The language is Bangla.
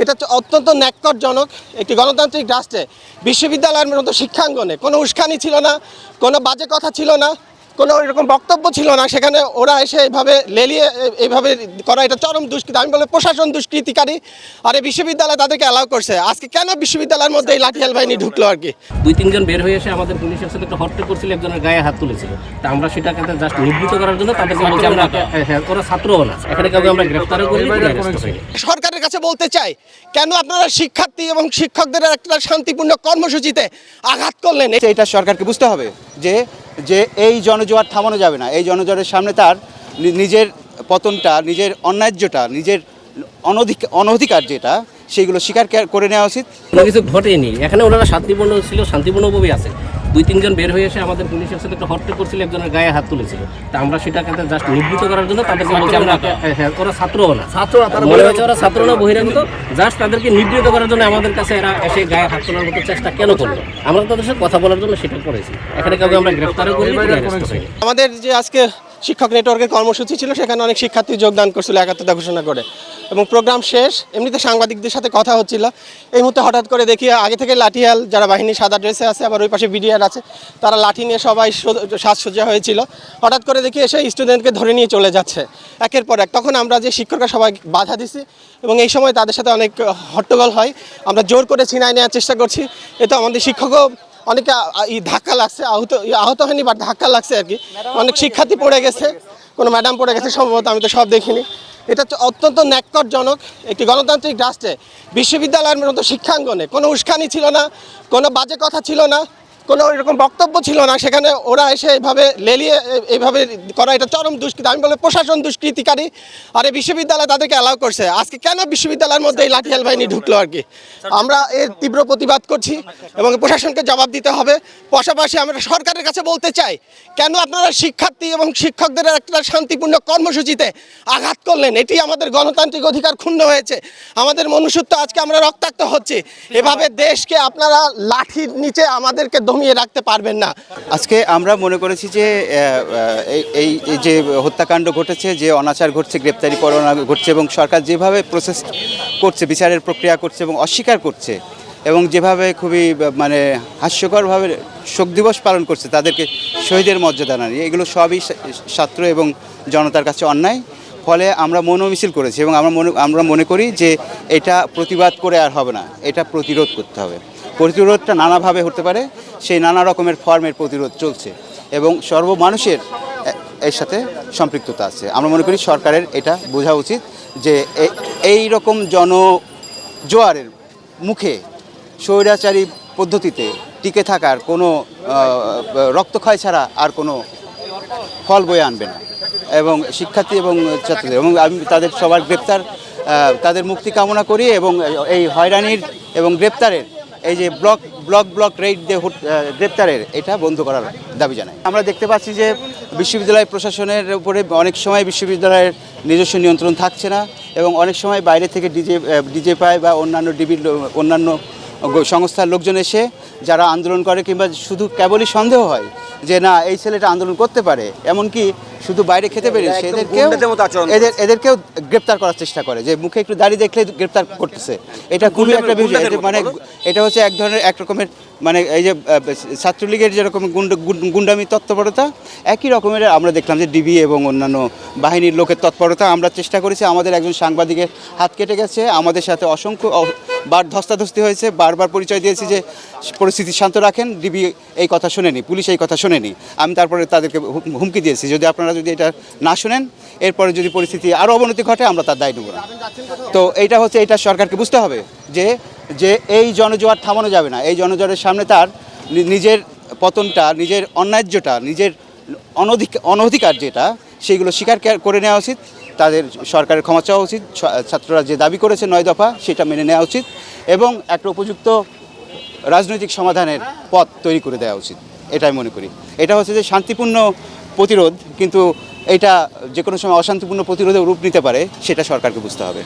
এটা হচ্ছে অত্যন্ত ন্যাক্করজনক একটি গণতান্ত্রিক রাষ্ট্রে। বিশ্ববিদ্যালয়ের মতো শিক্ষাঙ্গনে কোনো উস্কানি ছিল না, কোনো বাজে কথা ছিল না। কোনো এরকম বক্তব্য ছিল না সেখানে ওরা এসে এইভাবে লেলিয়ে এইভাবে করা এটা চরম দুষ্কৃতি। আমি বলব প্রশাসন দুষ্কৃতিকারী আর এই বিশ্ববিদ্যালয় তাদেরকে অ্যালাউ করছে। আজকে কেন বিশ্ববিদ্যালয়ের মধ্যে এই লাঠিয়াল বাহিনী ঢুকলো আর কি? দুই তিনজন বের হয়ে এসে আমাদের পুলিশের সাথে একটা হট্টে করছিল একজনের গায়ে হাত তুলেছিল তা আমরা সেটাকে জাস্ট নিবৃত করার জন্য তাদেরকে বলছি আমরা হ্যাঁ, হ্যাঁ, ওরা ছাত্রও না। এখানে কাউকে আমরা গ্রেফতারও করি সরকারের কাছে বলতে চাই কেন আপনারা শিক্ষার্থী এবং শিক্ষকদের একটা শান্তিপূর্ণ কর্মসূচিতে আঘাত করলেন? এটা সরকারকে বুঝতে হবে। যে যে এই জনজোয়ার থামানো যাবে না। এই জনজোয়ারের সামনে তার নিজের পতনটা, নিজের অন্যায্যটা, নিজের অনধিক, অনধিকার যেটা, সেইগুলো স্বীকার করে নেওয়া উচিত। কোনো কিছু ঘটেনি। এখানে ওনারা শান্তিপূর্ণ ছিল শান্তিপূর্ণভাবেই আছে। দুই তিনজন বের হয়ে এসে আমাদের পুলিশের সাথে একটা হট্টে করছিল একজনের গায়ে হাত তুলেছিল। তা আমরা সেটাকে জাস্ট নিবৃত করার জন্য তাদেরকে বলছি আমরা হ্যাঁ, হ্যাঁ, ওরা ছাত্রও না। ছাত্র মনে হচ্ছে ওরা ছাত্র না বহিরাগত। জাস্ট তাদেরকে নিবৃত করার জন্য আমাদের কাছে এরা এসে গায়ে হাত তোলার মতো চেষ্টা কেন করল? আমরা তাদের সাথে কথা বলার জন্য সেটা করেছি। এখানে কাউকে আমরা গ্রেফতারও করি আমাদের যে আজকে শিক্ষক নেটওয়ার্কের কর্মসূচি ছিল সেখানে অনেক শিক্ষার্থী যোগদান করছিল একাত্মতা ঘোষণা করে। এবং প্রোগ্রাম শেষ, এমনিতে সাংবাদিকদের সাথে কথা হচ্ছিল। এই মুহূর্তে হঠাৎ করে দেখি আগে থেকে লাঠিয়াল যারা বাহিনী সাদা ড্রেসে আছে, আবার ওই পাশে বিডিআর আছে, তারা লাঠি নিয়ে সবাই সাজসজ্জা হয়েছিল। হঠাৎ করে দেখি এসে স্টুডেন্টকে ধরে নিয়ে চলে যাচ্ছে, একের পর এক। তখন আমরা যে শিক্ষকরা সবাই বাধা দিছি এবং এই সময় তাদের সাথে অনেক হট্টগোল হয়। আমরা জোর করে ছিনাই নেওয়ার চেষ্টা করছি। এতে আমাদের শিক্ষকও অনেকে ধাক্কা লাগছে, আহত আহত হয়নি বাট ধাক্কা লাগছে আর কি। অনেক শিক্ষার্থী পড়ে গেছে, কোনো ম্যাডাম পড়ে গেছে, সম্ভবত আমি তো সব দেখিনি। এটা হচ্ছে অত্যন্ত ন্যাক্করজনক একটি গণতান্ত্রিক রাষ্ট্রে। বিশ্ববিদ্যালয়ের মতো শিক্ষাঙ্গনে কোনো উস্কানি ছিল না, কোনো বাজে কথা ছিল না। কোনো এরকম বক্তব্য ছিল না, সেখানে ওরা এসে এইভাবে লেলিয়ে এইভাবে করা এটা চরম দুষ্কৃতি। আমি বলব প্রশাসন দুষ্কৃতিকারী আর এই বিশ্ববিদ্যালয় তাদেরকে অ্যালাউ করছে। আজকে কেন বিশ্ববিদ্যালয়ের মধ্যে এই লাঠিয়াল বাহিনী ঢুকলো আর কি? আমরা এর তীব্র প্রতিবাদ করছি এবং প্রশাসনকে জবাব দিতে হবে। পাশাপাশি আমরা সরকারের কাছে বলতে চাই, কেন আপনারা শিক্ষার্থী এবং শিক্ষকদের একটা শান্তিপূর্ণ কর্মসূচিতে আঘাত করলেন? এটি আমাদের গণতান্ত্রিক অধিকার ক্ষুণ্ণ হয়েছে। আমাদের মনুষ্যত্ব আজকে আমরা রক্তাক্ত হচ্ছে। এভাবে দেশকে আপনারা লাঠির নিচে আমাদেরকে দমিয়ে রাখতে পারবেন না। আজকে আমরা মনে করেছি যে এই- যে হত্যাকাণ্ড ঘটেছে, যে অনাচার ঘটছে, গ্রেপ্তারি পরোয়ানা ঘটছে এবং সরকার যেভাবে প্রসেস করছে, বিচারের প্রক্রিয়া করছে এবং অস্বীকার করছে এবং যেভাবে খুবই মানে হাস্যকরভাবে শোক দিবস পালন করছে, তাদেরকে শহীদের মর্যাদা না নিয়ে, এগুলো সবই ছাত্র এবং জনতার কাছে অন্যায়। ফলে আমরা মনোমিছিল করেছি এবং আমরা মনে আমরা মনে করি যে এটা প্রতিবাদ করে আর হবে না, এটা প্রতিরোধ করতে হবে। প্রতিরোধটা নানাভাবে হতে পারে, সেই নানা রকমের ফর্মের প্রতিরোধ চলছে এবং সর্বমানুষের এর সাথে সম্পৃক্ততা আছে। আমরা মনে করি সরকারের এটা বোঝা উচিত যে এই রকম জন জোয়ারের মুখে স্বৈরাচারী পদ্ধতিতে টিকে থাকার কোনো রক্তক্ষয় ছাড়া আর কোনো ফল বয়ে আনবে না। এবং শিক্ষার্থী এবং ছাত্রদের এবং আমি তাদের সবার গ্রেপ্তার তাদের মুক্তি কামনা করি এবং এই হয়রানির এবং গ্রেপ্তারের এই যে ব্লক ব্লক ব্লক রেড যে গ্রেপ্তারের, এটা বন্ধ করার দাবি জানাই আমরা দেখতে পাচ্ছি যে বিশ্ববিদ্যালয় প্রশাসনের উপরে অনেক সময় বিশ্ববিদ্যালয়ের নিজস্ব নিয়ন্ত্রণ থাকছে না এবং অনেক সময় বাইরে থেকে ডিজে ডিজে পায় বা অন্যান্য ডিবির, অন্যান্য সংস্থার লোকজন এসে যারা আন্দোলন করে কিংবা শুধু কেবলই সন্দেহ হয় যে না এই ছেলেটা আন্দোলন করতে পারে এমনকি শুধু বাইরে খেতে পেরেছে এদেরকেও এদের এদেরকেও গ্রেপ্তার করার চেষ্টা করে যে মুখে একটু দাড়ি দেখলে গ্রেপ্তার করতেছে। এটা খুবই একটা বিষয় মানে এটা হচ্ছে এক ধরনের এক রকমের মানে এই যে ছাত্রলীগের যেরকম গুন্ড গুন- গুন্ডামি তৎপরতা একই রকমের আমরা দেখলাম যে ডিবি এবং অন্যান্য বাহিনীর লোকের তৎপরতা আমরা চেষ্টা করেছি আমাদের একজন সাংবাদিকের হাত কেটে গেছে আমাদের সাথে অসংখ্য বার ধস্তাধস্তি হয়েছে, বারবার পরিচয় দিয়েছি যে পরিস্থিতি শান্ত রাখেন, ডিবি এই কথা শোনেনি, পুলিশ এই কথা শোনেনি। আমি তারপরে তাদেরকে হুমকি দিয়েছি, যদি আপনারা যদি এটা না শোনেন, এরপরে যদি পরিস্থিতি আরও অবনতি ঘটে, আমরা তার দায় নেব না। তো এইটা হচ্ছে, এটা সরকারকে বুঝতে হবে যে যে এই জনজোয়ার থামানো যাবে না। এই জনজোয়ারের সামনে তার নিজের পতনটা, নিজের অন্যায্যটা, নিজের অনধিক, অনধিকার যেটা, সেইগুলো স্বীকার করে নেওয়া উচিত। তাদের সরকারের ক্ষমা চাওয়া উচিত। ছাত্ররা যে দাবি করেছে নয় দফা, সেটা মেনে নেওয়া উচিত এবং একটা উপযুক্ত রাজনৈতিক সমাধানের পথ তৈরি করে দেওয়া উচিত। এটাই মনে করি। এটা হচ্ছে যে শান্তিপূর্ণ প্রতিরোধ, কিন্তু এটা যে কোনো সময় অশান্তিপূর্ণ প্রতিরোধে রূপ নিতে পারে, সেটা সরকারকে বুঝতে হবে।